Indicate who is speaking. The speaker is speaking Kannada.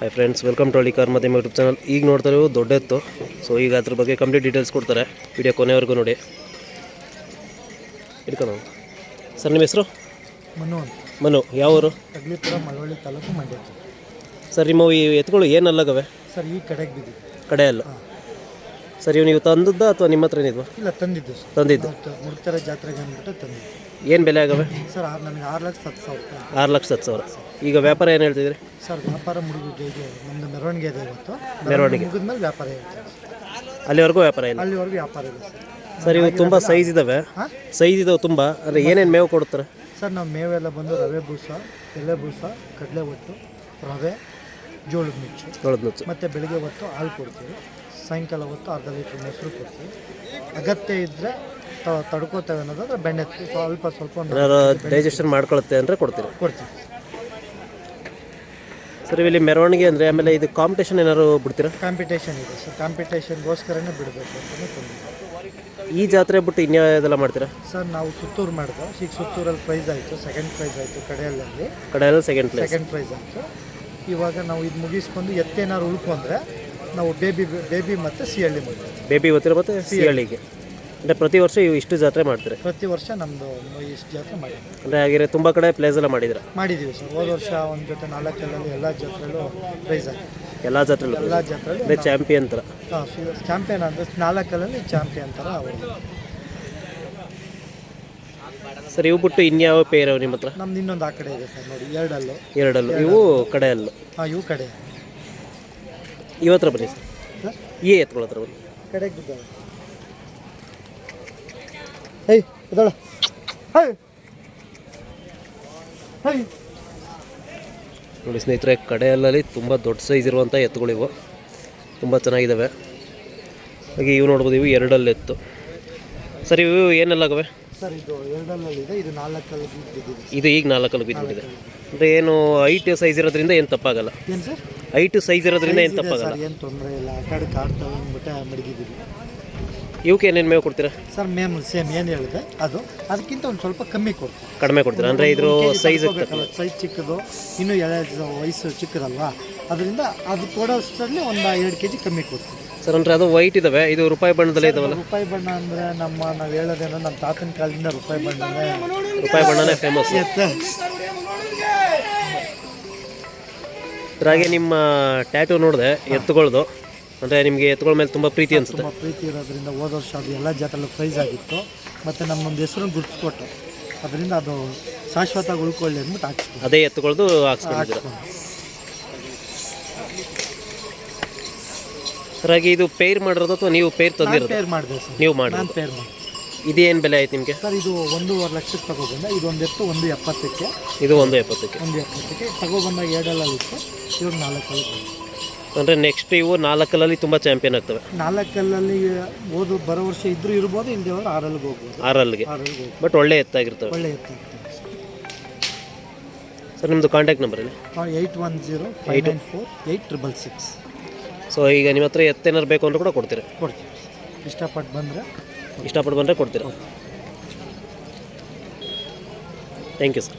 Speaker 1: Hi friends welcome to Hallikar ಮತ್ತು ಯೂಟ್ಯೂಬ್ ಚಾನಲ್ ಈಗ ನೋಡ್ತಾ ಇರೋದು ದೊಡ್ಡ ಎತ್ತು. ಸೊ ಈಗ ಅದ್ರ ಬಗ್ಗೆ ಕಂಪ್ಲೀಟ್ ಡೀಟೇಲ್ಸ್ ಕೊಡ್ತಾರೆ. ವಿಡಿಯೋ ಕೊನೆವರೆಗೂ ನೋಡಿ. ಇಟ್ಕೊಂಡು ಸರ್ ನಿಮ್ಮ ಹೆಸರು?
Speaker 2: ಮನು
Speaker 1: ಮನು. ಯಾವೂರು
Speaker 2: ತಗ್ಲಿಪುರ ಮಳವಳ್ಳಿ ತಾಲೂಕು ಮಂಡ್ಯ.
Speaker 1: ಸರ್ ನಿಮ್ಮ ಈ ಎತ್ತುಗಳು ಏನಲ್ಲಗವೆ
Speaker 2: ಸರ್ ಈ ಕಡೆಗೆ ಬಿದ್ದಿದೆ.
Speaker 1: ಕಡೆ ಅಲ್ಲ ಸರ್ ಇವ್ ನೀವು ತಂದದ್ದ ಅಥವಾ ನಿಮ್ಮ ಹತ್ರ ಏನಿದ್ವಾ
Speaker 2: ಇಲ್ಲ ತಂದಿದ್ದು ಸರ್.
Speaker 1: ತಂದಿದ್ದು.
Speaker 2: ಮೃತರ ಜಾತ್ರೆಗೆ ಅಂದ್ಬಿಟ್ಟು ತಂದಿದ್ದು.
Speaker 1: ಏನು ಬೆಲೆ ಆಗವೆ?
Speaker 2: ಸರ್ ಆರು ನನಗೆ ಆರು ಲಕ್ಷ ಹತ್ತು ಸಾವಿರ ರೂಪಾಯಿ
Speaker 1: ಆರು ಲಕ್ಷ ಹತ್ತು ಸಾವಿರ. ಈಗ ವ್ಯಾಪಾರ ಏನು ಹೇಳ್ತಿದ್ರಿ?
Speaker 2: ಸರ್ ವ್ಯಾಪಾರ ಮುಗಿದು ಇದೆ ನಮ್ಮದು ಮೆರವಣಿಗೆ ಇದೆ ಇವತ್ತು.
Speaker 1: ಮೆರವಣಿಗೆ.
Speaker 2: ಮುಗಿದ್ಮೇಲೆ ವ್ಯಾಪಾರ ಇರುತ್ತೆ
Speaker 1: ಅಲ್ಲಿವರೆಗೂ ವ್ಯಾಪಾರ ಇಲ್ಲ?
Speaker 2: ಅಲ್ಲಿವರೆಗೂ ವ್ಯಾಪಾರ ಇಲ್ಲ ಸರ್.
Speaker 1: ಸರ್ ಇವು ತುಂಬ ಸೈಜ್ ಇದ್ದಾವೆ
Speaker 2: ಹಾಂ?
Speaker 1: ಸೈಜ್ ಇದಾವೆ ತುಂಬ. ಅಂದರೆ ಏನೇನು ಮೇವು ಕೊಡ್ತಾರೆ?
Speaker 2: ಸರ್ ನಾವು ಮೇವೆಲ್ಲ ಬಂದು ರವೆ ಬೂಸ ಎಲೆ ಬೂಸ ಕಡಲೆ ಒಟ್ಟು ರವೆ ಜೋಳದ ಮಿಚ್ಚು
Speaker 1: ಜೋಳದ ನುಚ್ಚು
Speaker 2: ಮತ್ತು ಬೆಳಿಗ್ಗೆ ಹೊತ್ತು ಹಾಲು ಕೊಡ್ತೀವಿ. ಸಾಯಂಕಾಲ ಹೊತ್ತು ಅರ್ಧ ಲೀಟ್ರ್ ಮೊಸರು ಕೊಡ್ತೀವಿ. ಅಗತ್ಯ ಇದ್ದರೆ ತಡ್ಕೋತೇವೆ ಅನ್ನೋದಾದ್ರೆ ಬೆಣ್ಣೆ ಸ್ವಲ್ಪ ಸ್ವಲ್ಪ
Speaker 1: ಡೈಜೆಷನ್ ಮಾಡ್ಕೊಳುತ್ತೆ ಅಂದರೆ ಕೊಡ್ತೀವಿ
Speaker 2: ಕೊಡ್ತೀವಿ.
Speaker 1: ಸರ್ ಇಲ್ಲಿ ಮೆರವಣಿಗೆ ಅಂದರೆ ಆಮೇಲೆ ಇದು ಕಾಂಪಿಟೇಷನ್ ಏನಾದ್ರು ಬಿಡ್ತೀರಾ?
Speaker 2: ಕಾಂಪಿಟೇಷನ್ ಇದೆ ಸರ್. ಕಾಂಪಿಟೇಷನ್ಗೋಸ್ಕರನೇ ಬಿಡಬೇಕು ಅಂತಲೇ ತೊಂದರೆ
Speaker 1: ಈ ಜಾತ್ರೆ ಬಿಟ್ಟು ಇನ್ಯಾವುದೆಲ್ಲ ಮಾಡ್ತೀರಾ?
Speaker 2: ಸರ್ ನಾವು ಸುತ್ತೂರು ಮಾಡಿದ್ವಿ. ಈಗ ಸುತ್ತೂರಲ್ಲಿ ಪ್ರೈಸ್ ಆಯಿತು. ಸೆಕೆಂಡ್ ಪ್ರೈಸ್ ಆಯಿತು ಕಡೆಯಲ್ಲಿ
Speaker 1: ಕಡೆಯಲ್ಲಿ ಸೆಕೆಂಡ್ ಪ್ಲೇಸ್
Speaker 2: ಸೆಕೆಂಡ್ ಪ್ರೈಸ್ ಆಯಿತು. ಇವಾಗ ನಾವು ಇದು ಮುಗಿಸ್ಕೊಂಡು ಎತ್ತೇನಾದ್ರು ಉಳ್ಕೊಂಡ್ರೆ ನಾವು ಬೇಬಿ ಬೇಬಿ ಮತ್ತು ಸಿ ಹಳ್ಳಿ ಮಾಡ್ತೀವಿ.
Speaker 1: ಬೇಬಿ ಇವತ್ತಿರ ಮತ್ತು ಸಿಹಳ್ಳಿಗೆ. ಅಂದರೆ ಪ್ರತಿ ವರ್ಷ ಇವು ಇಷ್ಟು ಜಾತ್ರೆ ಮಾಡ್ತಾರೆ?
Speaker 2: ಪ್ರತಿ ವರ್ಷ ನಮ್ಮದು ಇಷ್ಟು ಜಾತ್ರೆ ಮಾಡಿದ್ವಿ
Speaker 1: ಅಂದರೆ ಹಾಗಿದ್ರೆ ತುಂಬ ಕಡೆ ಪ್ಲೇಸ್ ಎಲ್ಲ ಮಾಡಿದ್ರೆ
Speaker 2: ಮಾಡಿದ್ದೀವಿ ಸರ್. ಹೋದ ವರ್ಷ ಒಂದು ಜೊತೆ ನಾಲ್ಕಲ್ಲಲ್ಲಿ ಎಲ್ಲ ಜಾತ್ರೆಲ್ಲೂ ಪ್ರೈಸ್ ಆಗಿದೆ
Speaker 1: ಎಲ್ಲ ಜಾತ್ರೆಲ್ಲೂ
Speaker 2: ಎಲ್ಲ ಜಾತ್ರೆಲ್ಲೂ
Speaker 1: ಅಂದರೆ ಚಾಂಪಿಯನ್ ಥರ
Speaker 2: ಹಾಂ ಚಾಂಪಿಯನ್ ಅಂದರೆ ನಾಲ್ಕಲ್ಲಲ್ಲಿ ಚಾಂಪಿಯನ್ ಥರ ಅವರು.
Speaker 1: ಸರ್ ಇವು ಬಿಟ್ಟು ಇನ್ಯಾವ ಪೇರ್ ನಿಮ್ಮ ಹತ್ರ?
Speaker 2: ನಮ್ದು ಇನ್ನೊಂದು ಆ ಕಡೆ ಇದೆ ಸರ್ ನೋಡಿ ಎರಡಲ್ಲು.
Speaker 1: ಎರಡಲ್ಲೂ. ಇವು ಕಡೆಯಲ್ಲು.
Speaker 2: ಹಾಂ ಇವು ಕಡೆ.
Speaker 1: ಇವ ಹತ್ರ ಬನ್ನಿ ಸರ್.
Speaker 2: ಸರ್?
Speaker 1: ಈ ಹತ್ರ ಬನ್ನಿ.
Speaker 2: ಕಡೆಗೆ ಬಿದ್ದಾವೆ ಹೇಯ್ ಹೈ
Speaker 1: ನೋಡಿ ಸ್ನೇಹಿತರೆ ಕಡೆಯಲ್ಲಲ್ಲಿ ತುಂಬ ದೊಡ್ಡ ಸೈಜ್ ಇರುವಂಥ ಎತ್ತುಗಳಿವು ತುಂಬ ಚೆನ್ನಾಗಿದ್ದಾವೆ ಹಾಗೆ ಇವು ನೋಡ್ಬೋದು ಇವು ಎರಡಲ್ಲಿ ಎತ್ತು ಸರ್ ಇವು ಏನೆಲ್ಲಾಗವೆ
Speaker 2: ಸರ್ ಇದು ಎರಡಲ್ಲಲ್ಲಿ ಇದೆ ಇದು ನಾಲ್ಕಲ್ಲಿ ಬಿದ್ದಿದೆ.
Speaker 1: ಇದು ಈಗ ನಾಲ್ಕಲ್ಲಿ ಬಿದ್ದುಬಿಟ್ಟಿದೆ ಅಂದರೆ ಏನು ಹೈಟ್ ಸೈಜ್ ಇರೋದ್ರಿಂದ ಏನು ತಪ್ಪಾಗಲ್ಲ.
Speaker 2: ಏನು ಸರ್?
Speaker 1: ಹೈಟ್ ಸೈಜ್ ಇರೋದ್ರಿಂದ ಏನು ತಪ್ಪಾಗಲ್ಲ
Speaker 2: ಸರ್ ಏನು ತೊಂದರೆ ಇಲ್ಲ. ಆ ಕಡೆ ಕಾಡ್ತಾವೆ ಅಂದ್ಬಿಟ್ಟು ಮಡಗಿದ್ದೀವಿ.
Speaker 1: ಇವಕ್ಕೆ ಏನೇನು ಮೇವು ಕೊಡ್ತೀರಾ?
Speaker 2: ಸರ್ ಮೇಮ್ ಸೇಮ್ ಏನು ಹೇಳಿದೆ? ಅದು ಅದಕ್ಕಿಂತ ಒಂದು ಸ್ವಲ್ಪ ಕಮ್ಮಿ ಕೊಡ್ತೀವಿ.
Speaker 1: ಕಡಿಮೆ ಕೊಡ್ತೀರಾ? ಅಂದರೆ ಇದ್ರ ಸೈಜ್
Speaker 2: ಸೈಜ್ ಚಿಕ್ಕದು ಇನ್ನೂ ಎಳೆ ವಯಸ್ಸು ಚಿಕ್ಕದಲ್ವಾ? ಅದರಿಂದ ಅದು ಕೊಡೋಷ್ಟರಲ್ಲಿ ಒಂದು ಎರಡು ಕೆ ಜಿ ಕಮ್ಮಿ ಕೊಡ್ತೀವಿ.
Speaker 1: ಸರ್ ಅಂದರೆ ಅದು ವೈಟ್ ಇದಾವೆ? ಇದು ರೂಪಾಯಿ ಬಣ್ಣದಲ್ಲೇ ಇದಾವಲ್ಲ?
Speaker 2: ರೂಪಾಯಿ ಬಣ್ಣ ಅಂದರೆ ನಮ್ಮ ನಾವು ಹೇಳೋದೇನೋ ನಮ್ಮ ತಾತನ ಕಾಲದಿಂದ ರೂಪಾಯಿ ಬಣ್ಣನೇ.
Speaker 1: ರೂಪಾಯಿ ಬಣ್ಣನೇ ಫೇಮಸ್ ಹಾಗೆ ನಿಮ್ಮ ಟ್ಯಾಟೂ ನೋಡಿದೆ ಎತ್ತುಗಳದು ಅಂದರೆ ನಿಮಗೆ ಎತ್ತುಗಳ ಮೇಲೆ ತುಂಬ ಪ್ರೀತಿ ಅನಿಸುತ್ತೆ.
Speaker 2: ತುಂಬ ಪ್ರೀತಿ ಇರೋದ್ರಿಂದ ಹೋದ ವರ್ಷ ಅದು ಎಲ್ಲ ಜಾತ್ರೆಲ್ಲೂ ಪ್ರೈಸ್ ಆಗಿತ್ತು. ಮತ್ತು ನಮ್ಮೊಂದು ಹೆಸರನ್ನು ಗುರುತಿಸ್ಕೊಟ್ಟು ಅದರಿಂದ ಅದು ಶಾಶ್ವತ ಉಳ್ಕೊಳ್ಳಿ ಅಂದ್ಬಿಟ್ಟು ಹಾಕ್ಸ್ಕೊಂಡು
Speaker 1: ಅದೇ ಎತ್ತುಗಳದು ಹಾಕ್ಸ್ಕೊಂಡಿದ್ದೀರ? ಸರ್ ಹಾಗೆ ಇದು ಪೇರ್ ಮಾಡಿರೋದು ಅಥವಾ ನೀವು ಪೇರ್ ತಂದಿರೋದು?
Speaker 2: ಪೇರ್ ಮಾಡಿದೆ ಸರ್.
Speaker 1: ನೀವು ಮಾಡಿ
Speaker 2: ನಾನು ಪೇರ್ ಮಾಡಿ
Speaker 1: ಇದೇನು ಬೆಲೆ ಆಯ್ತು ನಿಮಗೆ?
Speaker 2: ಸರ್ ಇದು ಒಂದೂವರೆ ಲಕ್ಷಕ್ಕೆ ತಗೊಬಂದ. ಇದೊಂದು ಎತ್ತು ಒಂದು ಎಪ್ಪತ್ತಕ್ಕೆ.
Speaker 1: ಇದು ಒಂದು ಎಪ್ಪತ್ತಕ್ಕೆ.
Speaker 2: ಒಂದು ಎಪ್ಪತ್ತಕ್ಕೆ. ತಗೊಬಂದಾಗ ಎರಡಲ್ಲಿ ಇತ್ತು. ಇವಾಗ ನಾಲ್ಕಲ್ಲಿ ಬಂತು
Speaker 1: ಅಂದರೆ ನೆಕ್ಸ್ಟ್ ಇವು ನಾಲ್ಕಲ್ಲಿ ತುಂಬ ಚಾಂಪಿಯನ್ ಆಗ್ತವೆ.
Speaker 2: ನಾಲ್ಕಲ್ಲಿ ಓದು ಬರೋ ವರ್ಷ ಇದ್ರೂ ಇರ್ಬೋದು ಇಲ್ಲದೆ ಹೋದ್ರೆ ಆರಲ್ಲಿಗೆ ಹೋಗ್ಬೋದು.
Speaker 1: ಆರಲ್ಲಿಗೆ.
Speaker 2: ಆರಲ್ಲಿಗೆ ಹೋಗ್ಬೋದು.
Speaker 1: ಬಟ್ ಒಳ್ಳೆ ಎತ್ತಾಗಿರ್ತವೆ.
Speaker 2: ಒಳ್ಳೆ ಎತ್ತು
Speaker 1: ಸರ್ ನಿಮ್ಮದು ಕಾಂಟ್ಯಾಕ್ಟ್ ನಂಬರ್ ಏನು
Speaker 2: eight one zero five nine four eight triple six
Speaker 1: so ಈಗ ನಿಮ್ಮ ಹತ್ರ ಎತ್ತೇನಾರು ಬೇಕು ಅಂದ್ರೆ ಕೂಡ ಕೊಡ್ತೀರಾ.
Speaker 2: ಕೊಡ್ತೀವಿ. ಇಷ್ಟಪಟ್ಟು ಬಂದರೆ
Speaker 1: ಇಷ್ಟಪಟ್ಟು ಬಂದರೆ ಕೊಡ್ತೀರಾ? Thank you sir